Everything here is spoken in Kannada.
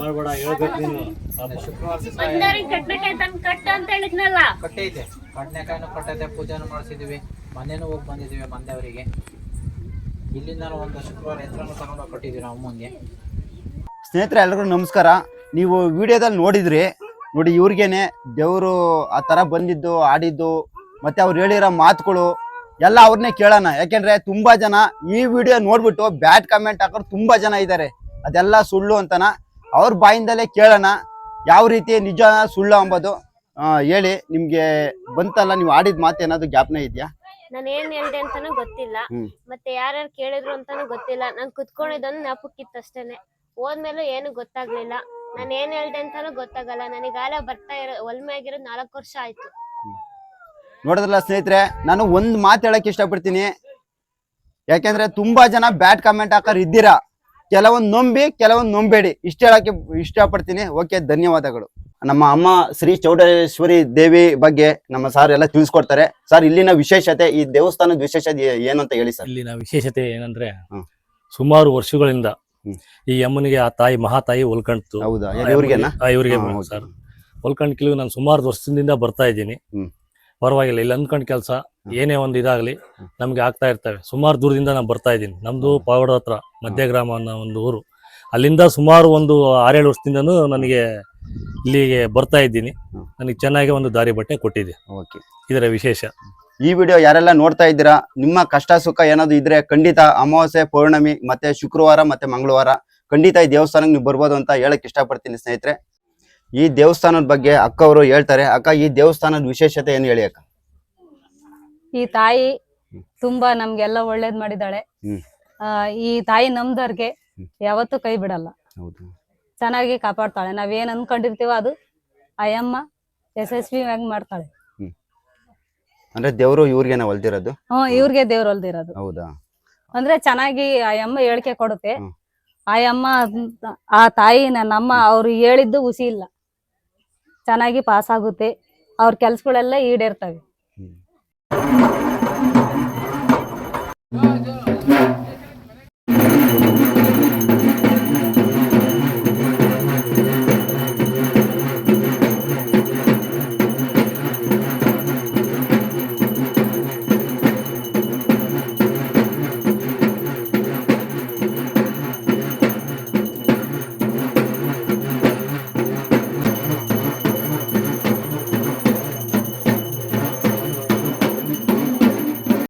ಮಾಡ್ಬೇಡ ಹೇಳ್ಬೇಕು ನೀನು. ಬಂದವ್ರಿಗೆ ಅಂತ ಹೇಳಿದ್ನಲ್ಲ. ಕಟ್ಟೈತೆ ಪೂಜೆನೂ ಮಾಡಿಸಿದೀವಿ. ಮನೆನೂ ಹೋಗಿ ಬಂದಿದ್ದೀವಿ ಇಲ್ಲಿಂದ ಒಂದು ಶುಕ್ರವಾರ ಯಂತ್ರನೂ ತಗೊಂಡೋಗಿ ನಾವು ಅಮ್ಮಂಗೆ ಸ್ನೇಹಿತರೆ ಎಲ್ರಿಗೂ ನಮಸ್ಕಾರ. ನೀವು ವಿಡಿಯೋದಲ್ಲಿ ನೋಡಿದ್ರಿ ನೋಡಿ ಇವ್ರಿಗೇನೆ ದೇವರು ಆ ಥರ ಬಂದಿದ್ದು ಆಡಿದ್ದು ಮತ್ತೆ ಅವ್ರು ಹೇಳಿರೋ ಮಾತುಗಳು ಎಲ್ಲ ಅವ್ರನ್ನೇ ಕೇಳೋಣ. ಯಾಕೆಂದ್ರೆ ತುಂಬಾ ಜನ ಈ ವಿಡಿಯೋ ನೋಡ್ಬಿಟ್ಟು ಬ್ಯಾಡ್ ಕಮೆಂಟ್ ಹಾಕೋರು ತುಂಬಾ ಜನ ಇದ್ದಾರೆ. ಅದೆಲ್ಲ ಸುಳ್ಳು ಅಂತನ ಅವ್ರ ಬಾಯಿಂದಲೇ ಕೇಳೋಣ ಯಾವ ರೀತಿ ನಿಜ ಸುಳ್ಳು ಅಂಬೋದು. ಹೇಳಿ ನಿಮ್ಗೆ ಬಂತಲ್ಲ ನೀವು ಆಡಿದ ಮಾತು ಏನಾದ್ರು ಜ್ಞಾಪನೆ ಇದೆಯಾ? ನಾನು ಏನ್ ಹೇಳ್ದೆ ಅಂತಾನು ಗೊತ್ತಿಲ್ಲ. ಹ್ಮ್. ಮತ್ತೆ ಯಾರ್ಯಾರು ಕೇಳಿದ್ರು ಅಂತಾನು ಗೊತ್ತಿಲ್ಲ. ನಾನು ಕುತ್ಕೊಂಡಿದ್ದೊಂದು ಜ್ಞಾಪಕ್ಕಿತ್ತು ಅಷ್ಟೇನೆ. ಹೋದ್ಮೇಲೂ ಏನು ಗೊತ್ತಾಗ್ಲಿಲ್ಲ. ನಾನು ಏನ್ ಹೇಳ್ದೆ ಅಂತಾನು ಗೊತ್ತಾಗಲ್ಲ. ನನಗಾಲ ಬರ್ತಾ ಇರೋ ಒಲ್ಮೆ ಆಗಿರೋದು ನಾಲ್ಕು ವರ್ಷ ಆಯ್ತು. ನೋಡಿದ್ರಲ್ಲ ಸ್ನೇಹಿತರೆ ನಾನು ಒಂದ್ ಮಾತು ಹೇಳಕ್ ಇಷ್ಟಪಡ್ತೀನಿ. ಯಾಕೆಂದ್ರೆ ತುಂಬಾ ಜನ ಬ್ಯಾಡ್ ಕಾಮೆಂಟ್ ಹಾಕೋರು ಇದ್ದೀರಾ? ಕೆಲವೊಂದ್ ನೊಂಬಿ ಕೆಲವೊಂದು ನೊಂಬೇಡಿ. ಇಷ್ಟ ಹೇಳಕ್ಕೆ ಇಷ್ಟಪಡ್ತೀನಿ. ಓಕೆ ಧನ್ಯವಾದಗಳು. ನಮ್ಮ ಅಮ್ಮ ಶ್ರೀ ಚೌಡೇಶ್ವರಿ ದೇವಿ ಬಗ್ಗೆ ನಮ್ಮ ಸಾರ್ ಎಲ್ಲ ತಿಳಿಸ್ಕೊಡ್ತಾರೆ. ಸರ್ ಇಲ್ಲಿನ ವಿಶೇಷತೆ ಈ ದೇವಸ್ಥಾನದ ವಿಶೇಷತೆ ಏನು ಅಂತ ಹೇಳಿ ಸರ್ ಇಲ್ಲಿನ ವಿಶೇಷತೆ ಏನಂದ್ರೆ. ಸುಮಾರು ವರ್ಷಗಳಿಂದ. ಈ ಅಮ್ಮನಿಗೆ ಆ ತಾಯಿ ಮಹಾತಾಯಿ ಒಲ್ಕಂಡ್ತು ಹೌದಾ? ಇವ್ರಿಗೆ ಸರ್. ಹೊಲ್ಕಂಡ್ ನಾನು ಸುಮಾರು ವರ್ಷದಿಂದ ಬರ್ತಾ ಇದ್ದೀನಿ. ಪರವಾಗಿಲ್ಲ. ಇಲ್ಲಿ ಅಂದ್ಕೊಂಡ್ ಕೆಲಸ ಏನೇ ಒಂದು ಇದಾಗ್ಲಿ ನಮಗೆ ಆಗ್ತಾ ಇರ್ತವೆ. ಸುಮಾರು ದೂರದಿಂದ ನಾನು ಬರ್ತಾ ಇದ್ದೀನಿ. ನಮ್ದು ಪಾವಡ ಹತ್ರ ಮಧ್ಯ ಗ್ರಾಮ ಅನ್ನೋ ಒಂದು ಊರು. ಅಲ್ಲಿಂದ ಸುಮಾರು ಒಂದು ಆರೇಳು ವರ್ಷದಿಂದನೂ ನನಗೆ ಇಲ್ಲಿಗೆ ಬರ್ತಾ ಇದ್ದೀನಿ. ನನಗೆ ಚೆನ್ನಾಗಿ ಒಂದು ದಾರಿ ಬಟ್ಟೆ ಕೊಟ್ಟಿದೆ. ಓಕೆ. ಇದರ ವಿಶೇಷ. ಈ ವಿಡಿಯೋ ಯಾರೆಲ್ಲ ನೋಡ್ತಾ ಇದ್ದೀರಾ ನಿಮ್ಮ ಕಷ್ಟ ಸುಖ ಏನಾದ್ರು ಇದ್ರೆ ಖಂಡಿತ ಅಮಾವಾಸ್ಯೆ ಪೌರ್ಣಮಿ ಮತ್ತೆ ಶುಕ್ರವಾರ ಮತ್ತೆ ಮಂಗಳವಾರ ಖಂಡಿತ ಈ ದೇವಸ್ಥಾನಕ್ಕೆ ನೀವು ಬರ್ಬೋದು ಅಂತ ಹೇಳಕ್ ಇಷ್ಟಪಡ್ತೀನಿ ಸ್ನೇಹಿತರೆ. ಈ ದೇವಸ್ಥಾನದ ಬಗ್ಗೆ ಅಕ್ಕ ಅವರು ಹೇಳ್ತಾರೆ ಅಕ್ಕ ಈ ದೇವಸ್ಥಾನದ ವಿಶೇಷತೆ ಏನು ಹೇಳಿ ಅಕ್ಕ? ಈ ತಾಯಿ ತುಂಬಾ ನಮ್ಗೆಲ್ಲ ಒಳ್ಳೇದ್ ಮಾಡಿದಾಳೆ ಆ, ಈ ತಾಯಿ ನಮ್ದವ್ರಿಗೆ ಯಾವತ್ತೂ ಕೈ ಬಿಡಲ್ಲ. ಹೌದು. ಚೆನ್ನಾಗಿ ಕಾಪಾಡ್ತಾಳೆ. ನಾವೇನ್ ಅನ್ಕೊಂಡಿರ್ತೀವೋ ಅದು ಅಯ್ಯಮ್ಮ ಯಶಸ್ವಿಯಾಗಿ ಮಾಡ್ತಾಳೆ. ಅಂದ್ರೆ ದೇವರು ಇವ್ರಿಗೆ ಹೊಲ್ದಿರೋದು ಹ್ಮ್ ಇವ್ರಿಗೆ ದೇವ್ರು ಹೊಲ್ದಿರೋದು ಹೌದಾ? ಅಂದ್ರೆ ಚೆನ್ನಾಗಿ ಅಯ್ಯಮ್ಮ ಹೇಳಿಕೆ ಕೊಡುತ್ತೆ. ಹ್ಮ್. ಅಮ್ಮ ಆ ತಾಯಿ ನಮ್ಮ ಅವ್ರು ಹೇಳಿದ್ದು ಹುಸಿ ಇಲ್ಲ. ಚೆನ್ನಾಗಿ ಪಾಸ್ ಆಗುತ್ತೆ. ಅವ್ರ ಕೆಲ್ಸಗಳೆಲ್ಲ ಈಡೇರ್ತವೆ.